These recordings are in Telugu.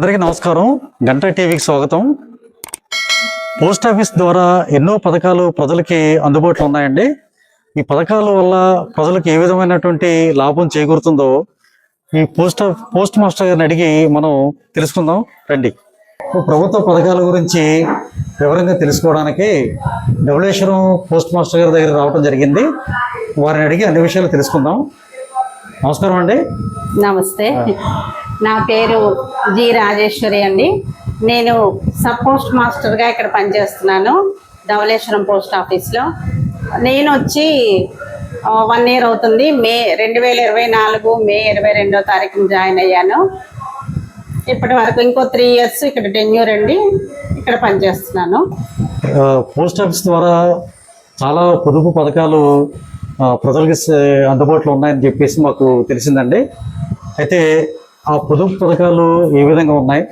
అందరికీ నమస్కారం. గంట టీవీకి స్వాగతం. పోస్ట్ ఆఫీస్ ద్వారా ఎన్నో పథకాలు ప్రజలకి అందుబాటులో ఉన్నాయండి. ఈ పథకాల వల్ల ప్రజలకు ఏ విధమైనటువంటి లాభం చేకూరుతుందో ఈ పోస్ట్ పోస్ట్ మాస్టర్ గారిని అడిగి మనం తెలుసుకుందాం. రండి. ప్రభుత్వ పథకాల గురించి వివరంగా తెలుసుకోవడానికి ధవళేశ్వరం పోస్ట్ మాస్టర్ గారి దగ్గర రావడం జరిగింది. వారిని అడిగి అన్ని విషయాలు తెలుసుకుందాం. నమస్కారం అండి. నమస్తే. నా పేరు జి రాజేశ్వరి అండి. నేను సబ్ పోస్ట్ మాస్టర్గా ఇక్కడ పనిచేస్తున్నాను ధవళేశ్వరం పోస్ట్ ఆఫీస్లో నేను వచ్చి వన్ ఇయర్ అవుతుంది. మే రెండు వేల ఇరవై నాలుగు మే ఇరవై రెండో తారీఖున జాయిన్ అయ్యాను. ఇప్పటి వరకు ఇంకో త్రీ ఇయర్స్ ఇక్కడ టెన్యూర్ అండి ఇక్కడ పనిచేస్తున్నాను. పోస్ట్ ఆఫీస్ ద్వారా చాలా పొదుపు పథకాలు ప్రజలకి అందుబాటులో ఉన్నాయని చెప్పేసి మాకు తెలిసిందండి. అయితే ఆ పొదుపు పథకాలు ఏ విధంగా ఉన్నాయి?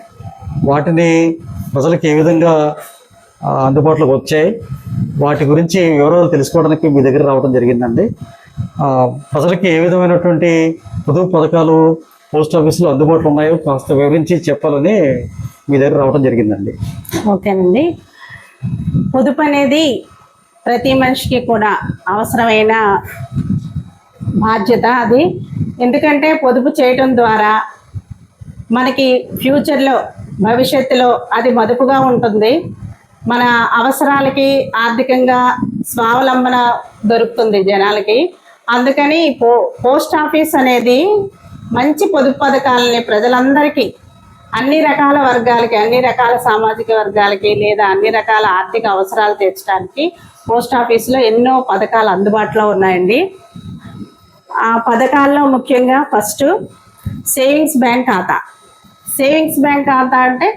వాటిని ప్రజలకు ఏ విధంగా అందుబాటులోకి వచ్చాయి? వాటి గురించి వివరాలు తెలుసుకోవడానికి మీ దగ్గర రావడం జరిగిందండి. ప్రజలకి ఏ విధమైనటువంటి పొదుపు పథకాలు పోస్ట్ ఆఫీసులో అందుబాటులో ఉన్నాయో కాస్త వివరించి చెప్పాలని మీ దగ్గర రావడం జరిగిందండి. ఓకేనండి. పొదుపు అనేది ప్రతి మనిషికి కూడా అవసరమైన బాధ్యత అది. ఎందుకంటే పొదుపు చేయటం ద్వారా మనకి ఫ్యూచర్లో భవిష్యత్తులో అది మదుపుగా ఉంటుంది. మన అవసరాలకి ఆర్థికంగా స్వావలంబన దొరుకుతుంది జనాలకి. అందుకని పో పోస్ట్ ఆఫీస్ అనేది మంచి పొదుపు పథకాలని ప్రజలందరికీ అన్ని రకాల వర్గాలకి అన్ని రకాల సామాజిక వర్గాలకి లేదా అన్ని రకాల ఆర్థిక అవసరాలు తీర్చడానికి పోస్ట్ ఆఫీస్లో ఎన్నో పథకాలు అందుబాటులో ఉన్నాయండి. ఆ పథకాల్లో ముఖ్యంగా ఫస్ట్ సేవింగ్స్ బ్యాంక్ ఖాతా. సేవింగ్స్ బ్యాంక్ ఖాతా అంటే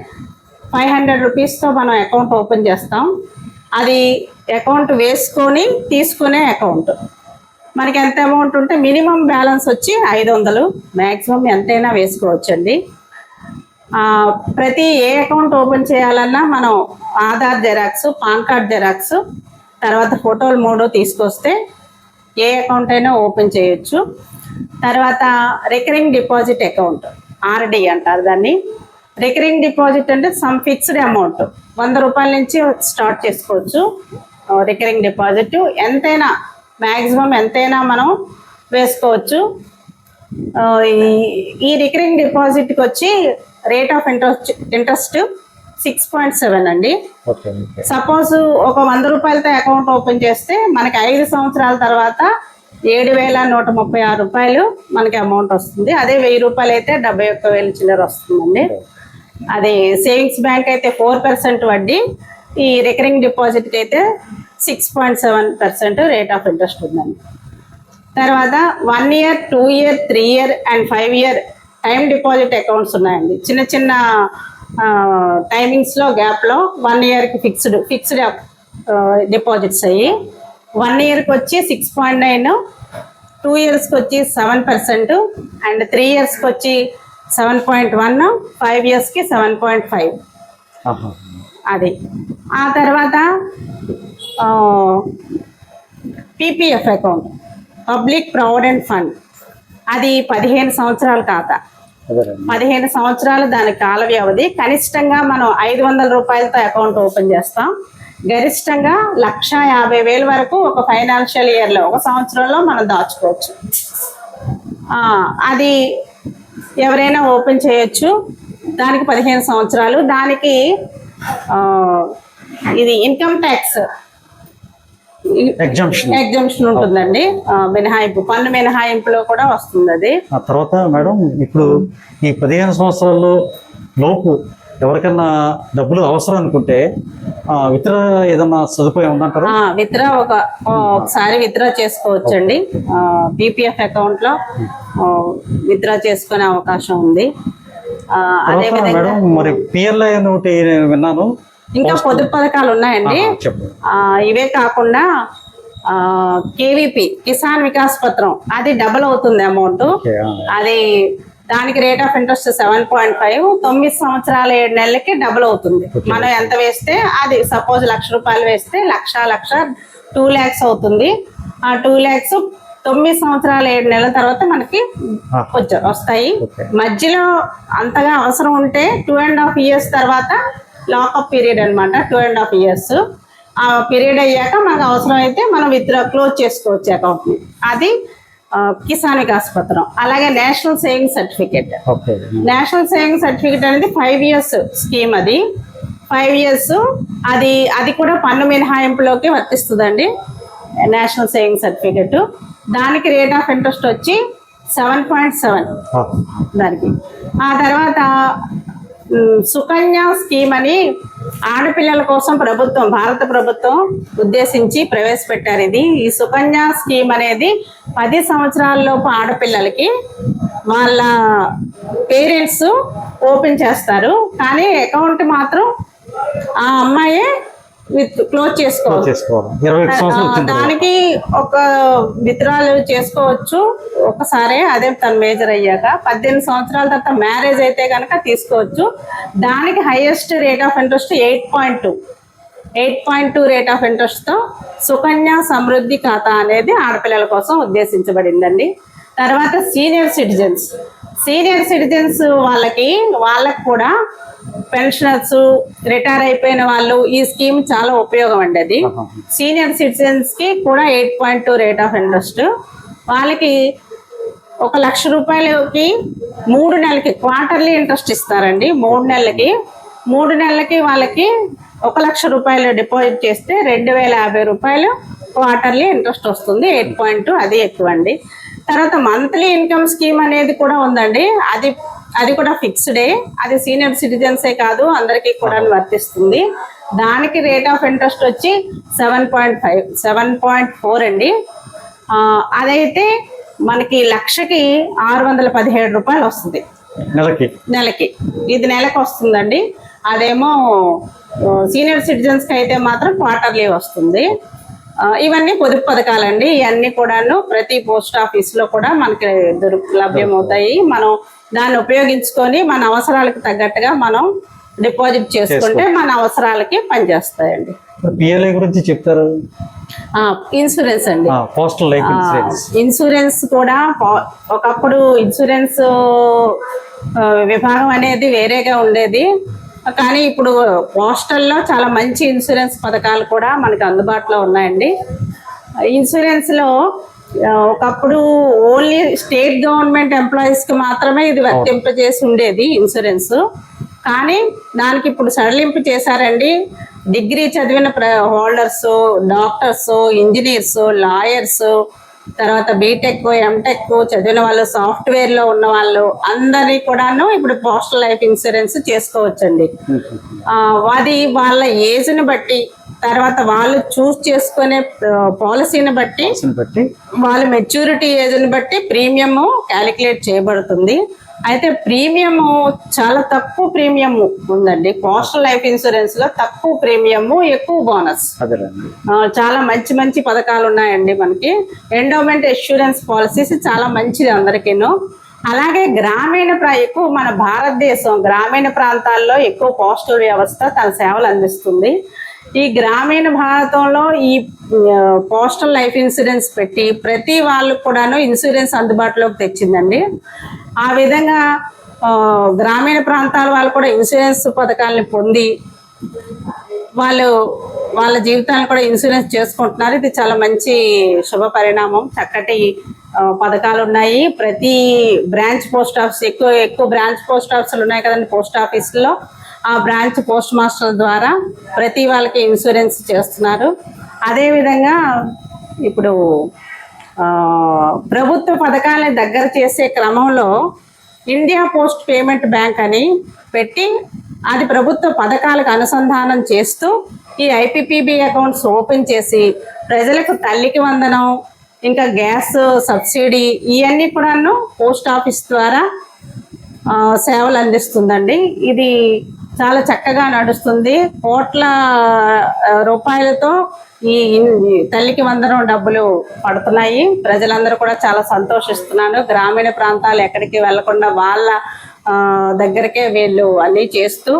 ఫైవ్ హండ్రెడ్ రూపీస్తో మనం అకౌంట్ ఓపెన్ చేస్తాం. అది అకౌంట్ వేసుకొని తీసుకునే అకౌంట్. మనకి ఎంత అమౌంట్ ఉంటే మినిమం బ్యాలెన్స్ వచ్చి ఐదు వందలు. మ్యాక్సిమం ఎంతైనా వేసుకోవచ్చండి. ప్రతి ఏ అకౌంట్ ఓపెన్ చేయాలన్నా మనం Aadhaar xerox PAN card xerox తర్వాత ఫోటోలు మూడు తీసుకొస్తే ఏ అకౌంట్ అయినా ఓపెన్ చేయొచ్చు. తర్వాత రికరింగ్ డిపాజిట్ అకౌంట్. ఆర్డి అంటారు దాన్ని. రికరింగ్ డిపాజిట్ అంటే సమ్ ఫిక్స్డ్ అమౌంట్ వంద రూపాయల నుంచి స్టార్ట్ చేసుకోవచ్చు. రికరింగ్ డిపాజిట్ ఎంతైనా మ్యాక్సిమం ఎంతైనా మనం వేసుకోవచ్చు. ఈ- ఈ రికరింగ్ డిపాజిట్కి వచ్చి rate of interest interest six point seven అండి. సపోజ్ ఒక వంద రూపాయలతో అకౌంట్ ఓపెన్ చేస్తే మనకి ఐదు సంవత్సరాల తర్వాత ఏడు వేల నూట ముప్పై ఆరు రూపాయలు మనకి అమౌంట్ వస్తుంది. అదే వెయ్యి రూపాయలు అయితే డెబ్బై ఒక్క వేల చిల్లర వస్తుందండి. అదే సేవింగ్స్ బ్యాంక్ అయితే ఫోర్ పర్సెంట్ వడ్డీ ఈ రికరింగ్ డిపాజిట్కి అయితే six point seven percent rate of interest ఉందండి. తర్వాత one year two year three year and five year time deposit accounts ఉన్నాయండి. చిన్న చిన్న టైమింగ్స్లో గ్యాప్లో వన్ ఇయర్కి ఫిక్స్డ్ ఫిక్స్డ్ డిపాజిట్స్ అయ్యి వన్ ఇయర్కి వచ్చి సిక్స్ పాయింట్ నైన్ టూ ఇయర్స్కి వచ్చి సెవెన్ పర్సెంట్ అండ్ త్రీ ఇయర్స్కి వచ్చి సెవెన్ పాయింట్ వన్ ఫైవ్ ఇయర్స్కి సెవెన్ పాయింట్ ఫైవ్. అది. ఆ తర్వాత PPF account public provident fund అది పదిహేను సంవత్సరాల ఖాతా పదిహేను సంవత్సరాలు దాని కాల వ్యవధి. కనిష్టంగా మనం ఐదు వందల రూపాయలతో అకౌంట్ ఓపెన్ చేస్తాం. గరిష్టంగా లక్ష యాభై వేల వరకు ఒక ఫైనాన్షియల్ ఇయర్లో ఒక సంవత్సరంలో మనం దాచుకోవచ్చు. అది ఎవరైనా ఓపెన్ చేయొచ్చు. దానికి పదిహేను సంవత్సరాలు. దానికి ఇది ఇన్కమ్ ట్యాక్స్. ఎగ్జామ్షన్ ఎగ్జామ్షన్ ఉంటుందండి. మినహాయింపు పన్ను మినహాయింపులో కూడా వస్తుంది అది ఆ తర్వాత మేడం ఇప్పుడు ఈ పదిహేను సంవత్సరాల్లో లోపు ఎవరికన్నా డబ్బులు అవసరం అనుకుంటే ఆ, ఇతర ఏదన్నా సదుపాయం ఉందంటారా? ఆ, విత్డ్రా ఒక ఒకసారి విత్డ్రా చేసుకోవచ్చండి. పీపీఎఫ్ అకౌంట్లో విత్డ్రా చేసుకునే అవకాశం ఉంది. అదే విధంగా మరి పిఎల్ఐ ఒకటి విన్నాను. ఇంకా పొదుపు పథకాలు ఉన్నాయండి. ఇవే కాకుండా కేవీపీ కిసాన్ వికాస్ పత్రం అది డబుల్ అవుతుంది అమౌంట్. అది దానికి rate of interest seven point five తొమ్మిది సంవత్సరాల ఏడు నెలలకి డబుల్ అవుతుంది. మనం ఎంత వేస్తే అది సపోజ్ లక్ష రూపాయలు వేస్తే లక్ష లక్ష టూ ల్యాక్స్ అవుతుంది. ఆ టూ ల్యాక్స్ తొమ్మిది సంవత్సరాల ఏడు నెలల తర్వాత మనకి వస్తాయి. మధ్యలో అంతగా అవసరం ఉంటే టూ అండ్ హాఫ్ ఇయర్స్ తర్వాత లాకప్ పీరియడ్ అన్నమాట టూ అండ్ హాఫ్ ఇయర్స్ ఆ పీరియడ్ అయ్యాక మనకు అవసరం అయితే మనం విత్డ్రా క్లోజ్ చేసుకోవచ్చు అకౌంట్ని అది కిసాన్ వికాస్ పత్రం అలాగే national saving certificate. Okay. National saving certificate అనేది ఫైవ్ ఇయర్స్ స్కీమ్ అది. ఫైవ్ ఇయర్స్ అది అది కూడా పన్ను మినహాయింపులోకి వర్తిస్తుందండి. National saving certificate. దానికి రేట్ ఆఫ్ ఇంట్రెస్ట్ వచ్చి సెవెన్ పాయింట్ సెవెన్ దానికి. ఆ తర్వాత సుకన్య స్కీమ్ అని ఆడపిల్లల కోసం ప్రభుత్వం భారత ప్రభుత్వం ఉద్దేశించి ప్రవేశపెట్టారు ఇది. ఈ సుకన్య స్కీమ్ అనేది పది సంవత్సరాలలోపు ఆడపిల్లలకి వాళ్ళ పేరెంట్స్ ఓపెన్ చేస్తారు. కానీ అకౌంట్ మాత్రం ఆ అమ్మాయే విత్ క్లోజ్ చేసుకోవాలి. దానికి ఒక విత్డ్రాలు చేసుకోవచ్చు. ఒకసారి అదే తను మేజర్ అయ్యాక. పద్దెనిమిది సంవత్సరాల తర్వాత మ్యారేజ్ అయితే కనుక తీసుకోవచ్చు. దానికి highest rate of interest eight point two. Eight point two rate of ఇంట్రెస్ట్తో సుకన్య సమృద్ధి ఖాతా అనేది ఆడపిల్లల కోసం ఉద్దేశించబడిందండి. తర్వాత సీనియర్ సిటిజన్స్. సీనియర్ సిటిజన్స్ వాళ్ళకి వాళ్ళకి కూడా పెన్షనర్స్ రిటైర్ అయిపోయిన వాళ్ళు ఈ స్కీమ్ చాలా ఉపయోగం అండి అది. సీనియర్ సిటిజన్స్కి కూడా eight point two rate of interest. వాళ్ళకి ఒక లక్ష రూపాయలకి మూడు నెలలకి క్వార్టర్లీ ఇంట్రెస్ట్ ఇస్తారండి. మూడు నెలలకి. మూడు నెలలకి వాళ్ళకి ఒక లక్ష రూపాయలు డిపాజిట్ చేస్తే రెండు వేల యాభై రూపాయలు క్వార్టర్లీ ఇంట్రెస్ట్ వస్తుంది. ఎయిట్ పాయింట్ టూ అది ఎక్కువ అండి తర్వాత మంత్లీ ఇన్కమ్ స్కీమ్ అనేది కూడా ఉందండి. అది అది కూడా ఫిక్స్డే అది సీనియర్ సిటిజన్సే కాదు అందరికీ కూడా వర్తిస్తుంది. దానికి రేట్ ఆఫ్ ఇంట్రెస్ట్ వచ్చి seven point five seven point four అండి. అదైతే మనకి లక్షకి ఆరు వందల పదిహేడు రూపాయలు వస్తుంది. నెలకి. నెలకి. ఇది నెలకు వస్తుందండి. అదేమో సీనియర్ సిటిజన్స్కి అయితే మాత్రం క్వార్టర్లీ వస్తుంది. ఇవన్నీ పొదుపు పథకాలండి. ఇవన్నీ కూడాను ప్రతి పోస్ట్ ఆఫీస్లో కూడా మనకి దొరుకు లభ్యమవుతాయి. మనం దాన్ని ఉపయోగించుకొని మన అవసరాలకు తగ్గట్టుగా మనం డిపాజిట్ చేసుకుంటే మన అవసరాలకి పనిచేస్తాయండి. పిఎల్ఐ గురించి చెప్తారు? ఇన్సూరెన్స్ అండి. Postal life insurance. ఇన్సూరెన్స్ కూడా ఒకప్పుడు ఇన్సూరెన్స్ విభాగం అనేది వేరేగా ఉండేది. కానీ ఇప్పుడు పోస్టల్లో చాలా మంచి ఇన్సూరెన్స్ పథకాలు కూడా మనకి అందుబాటులో ఉన్నాయండి. ఇన్సూరెన్స్లో ఒకప్పుడు ఓన్లీ స్టేట్ గవర్నమెంట్ ఎంప్లాయీస్కి మాత్రమే ఇది వర్తింపజేసి ఉండేది ఇన్సూరెన్స్. కానీ దానికి ఇప్పుడు సడలింపు చేశారండి. డిగ్రీ చదివిన ప్ర హోల్డర్స్ డాక్టర్స్ ఇంజనీర్స్ లాయర్స్ తర్వాత బీటెక్ ఎంటెక్ చదివిన వాళ్ళు సాఫ్ట్వేర్లో ఉన్న వాళ్ళు అందరి కూడాను ఇప్పుడు పోస్టల్ లైఫ్ ఇన్సూరెన్స్ చేసుకోవచ్చండి. ఆ, అది వాళ్ళ ఏజ్ని బట్టి తర్వాత వాళ్ళు చూస్ చేసుకునే పాలసీని బట్టి బట్టి. వాళ్ళ మెచ్యూరిటీ ఏజ్ని బట్టి ప్రీమియం క్యాలిక్యులేట్ చేయబడుతుంది. అయితే ప్రీమియం చాలా తక్కువ ప్రీమియం ఉందండి. పోస్టల్ లైఫ్ ఇన్సూరెన్స్లో తక్కువ ప్రీమియం ఎక్కువ బోనస్ చాలా మంచి మంచి పథకాలు ఉన్నాయండి మనకి. ఎండోమెంట్ ఇన్సూరెన్స్ పాలసీస్ చాలా మంచిది అందరికీను. అలాగే గ్రామీణ ప్రా ఎక్కువ మన భారతదేశం గ్రామీణ ప్రాంతాల్లో ఎక్కువ పోస్టల్ వ్యవస్థ తన సేవలు అందిస్తుంది. ఈ గ్రామీణ భారతంలో ఈ పోస్టల్ లైఫ్ ఇన్సూరెన్స్ పెట్టి ప్రతి వాళ్ళు కూడాను ఇన్సూరెన్స్ అందుబాటులోకి తెచ్చిందండి. ఆ విధంగా గ్రామీణ ప్రాంతాల వాళ్ళు కూడా ఇన్సూరెన్స్ పథకాలను పొంది వాళ్ళు వాళ్ళ జీవితాలను కూడా ఇన్సూరెన్స్ చేసుకుంటున్నారు. ఇది చాలా మంచి శుభ పరిణామం. చక్కటి పథకాలు ఉన్నాయి. ప్రతి బ్రాంచ్ పోస్ట్ ఆఫీస్ ఎక్కువ ఎక్కువ బ్రాంచ్ పోస్ట్ ఆఫీసులు ఉన్నాయి కదండి పోస్ట్ ఆఫీసులో ఆ బ్రాంచ్ పోస్ట్ మాస్టర్ ద్వారా ప్రతి వాళ్ళకి ఇన్సూరెన్స్ చేస్తున్నారు. అదేవిధంగా ఇప్పుడు ప్రభుత్వ పథకాలని దగ్గర చేసే క్రమంలో ఇండియా పోస్ట్ పేమెంట్ బ్యాంక్ అని పెట్టి అది ప్రభుత్వ పథకాలకు అనుసంధానం చేస్తూ ఈ ఐపీపీబీ అకౌంట్స్ ఓపెన్ చేసి ప్రజలకు తల్లికి వందనం ఇంకా గ్యాస్ సబ్సిడీ ఇవన్నీ కూడాను పోస్ట్ ఆఫీస్ ద్వారా సేవలు అందిస్తుందండి. ఇది చాలా చక్కగా నడుస్తుంది. కోట్ల రూపాయలతో ఈ తల్లికి వందనం డబ్బులు పడుతున్నాయి. ప్రజలందరూ కూడా చాలా సంతోషిస్తున్నాను గ్రామీణ ప్రాంతాలు ఎక్కడికి వెళ్ళకుండా వాళ్ళ దగ్గరకే వీళ్ళు అన్నీ చేస్తూ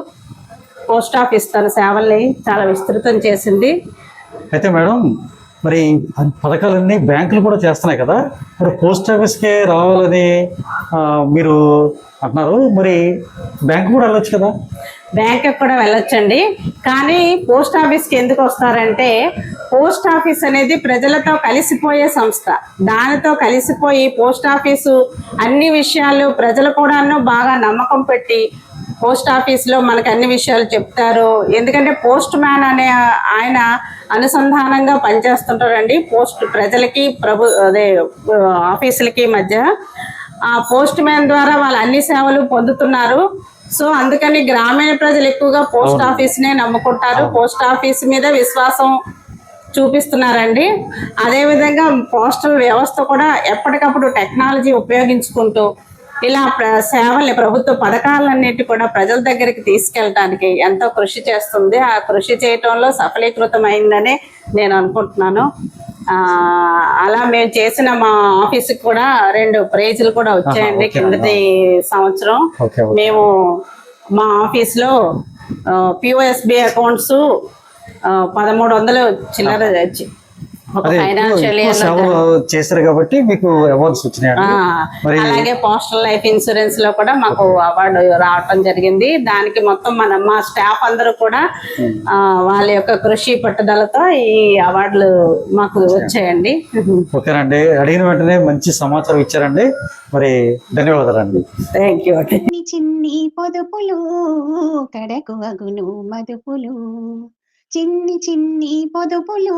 పోస్ట్ ఆఫీస్ తన సేవల్ని చాలా విస్తృతం చేసింది. అయితే మేడం మరి పథకాలు పథకాలన్నీ బ్యాంకులు కూడా చేస్తున్నాయి కదా. మరి పోస్ట్ ఆఫీస్కే రావాలని మీరు అంటున్నారు. మరి బ్యాంకు కూడా వెళ్ళొచ్చు కదా? బ్యాంక్ కూడా వెళ్ళొచ్చండి. కానీ పోస్ట్ ఆఫీస్కి ఎందుకు వస్తారంటే పోస్ట్ ఆఫీస్ అనేది ప్రజలతో కలిసిపోయే సంస్థ. దానితో కలిసిపోయి పోస్ట్ ఆఫీసు అన్ని విషయాలు ప్రజలు కూడాను బాగా నమ్మకం పెట్టి పోస్ట్ ఆఫీస్లో మనకు అన్ని విషయాలు చెప్తారు. ఎందుకంటే పోస్ట్ మ్యాన్ అనే ఆయన అనుసంధానంగా పనిచేస్తుంటారండి పోస్ట్ ప్రజలకి ప్రభు అదే ఆఫీసులకి మధ్య. ఆ పోస్ట్ మ్యాన్ ద్వారా వాళ్ళు అన్ని సేవలు పొందుతున్నారు. సో అందుకని గ్రామీణ ప్రజలు ఎక్కువగా పోస్ట్ ఆఫీస్ నే నమ్ముకుంటారు. పోస్ట్ ఆఫీస్ మీద విశ్వాసం చూపిస్తున్నారండి. అదేవిధంగా పోస్టల్ వ్యవస్థ కూడా ఎప్పటికప్పుడు టెక్నాలజీ ఉపయోగించుకుంటూ ఇలా సేవల్ని ప్రభుత్వ పథకాలన్నిటి కూడా ప్రజల దగ్గరికి తీసుకెళ్ళడానికి ఎంతో కృషి చేస్తుంది. ఆ కృషి చేయటంలో సఫలీకృతం అయిందని నేను అనుకుంటున్నాను. అలా మేము చేసిన మా ఆఫీస్కి కూడా రెండు ప్రైజులు కూడా వచ్చాయండి కిందటి సంవత్సరం. మేము మా ఆఫీస్లో పిఓఎస్బి అకౌంట్స్ పదమూడు వందలు చిల్లర చేశారు కాబట్టి మీకు అవార్డ్స్ వచ్చినాయండి మరి అలాగే పోస్టల్ లైఫ్ ఇన్సూరెన్స్లో కూడా మాకు అవార్డు రావటం జరిగింది. దానికి మొత్తం మన మా స్టాఫ్ అందరూ కూడా వాళ్ళ యొక్క కృషి పట్టుదలతో ఈ అవార్డులు మాకు వచ్చాయండి. ఓకేనండి. అడిగిన వెంటనే మంచి సమాచారం ఇచ్చారండి. మరి ధన్యవాదాలండి. థ్యాంక్ యూ అండి చిన్ని చిన్ని పొదుపులు కడకు అగును మదుపులు. చిన్ని చిన్ని పొదుపులు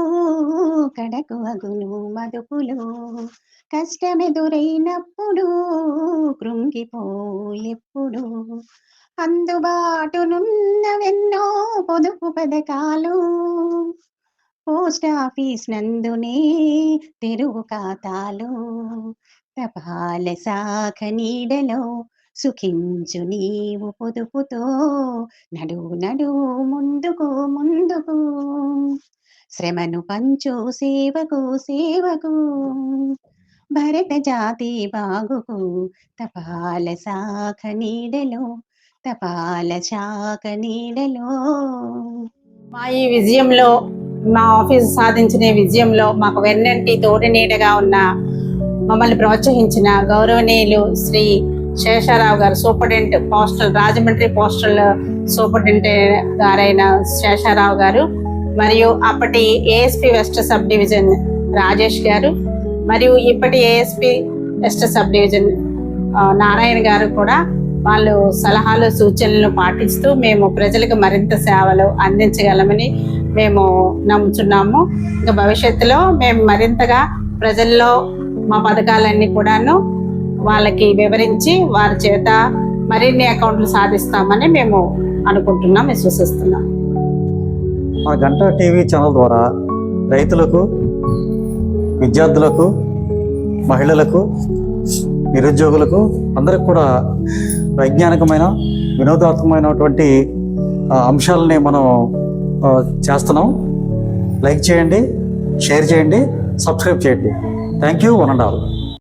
కడకు అగును మదుపులు. కష్టమెదురైనప్పుడు కృంగిపోయెప్పుడు అందుబాటునున్నవెన్నో పొదుపు పథకాలు. పోస్ట్ ఆఫీస్ నందునే తెరువు ఖాతాలు. తపాల శాఖ నీడలో సుఖించు నీవు పొదుపుతో నడు నడు ముందుకు ముందుకు. శ్రమను పంచు సేవకు సేవకు. భరత జాతి బాగుకు తపాల శాఖ నీడలో తపాల శాఖ నీడలో. మా ఈ విజయంలో మా ఆఫీస్ సాధించిన విజయంలో మాకు వెన్నంటి తోడు నీడగా ఉన్న మమ్మల్ని ప్రోత్సహించిన గౌరవనీయులు శ్రీ శేషారావు గారు superintendent postal Rajahmundry postal superintendent గారైన శేషారావు గారు మరియు అప్పటి ASP west sub division Rajesh గారు మరియు ఇప్పటి ASP west sub division Narayana గారు కూడా వాళ్ళు సలహాలు సూచనలు పాటిస్తూ మేము ప్రజలకు మరింత సేవలు అందించగలమని మేము నమ్ముతున్నాము ఇంకా భవిష్యత్తులో మేము మరింతగా ప్రజల్లో మా పథకాలన్నీ కూడాను వాళ్ళకి వివరించి వారి చేత మరిన్ని అకౌంట్లు సాధిస్తామని మేము అనుకుంటున్నాం విశ్వసిస్తున్నాం. మా గంట టీవీ ఛానల్ ద్వారా రైతులకు విద్యార్థులకు మహిళలకు నిరుద్యోగులకు అందరికి కూడా వైజ్ఞానికమైన వినోదాత్మకమైనటువంటి అంశాలని మనం చేస్తున్నాం. లైక్ చేయండి షేర్ చేయండి సబ్స్క్రైబ్ చేయండి. Thank you one and all.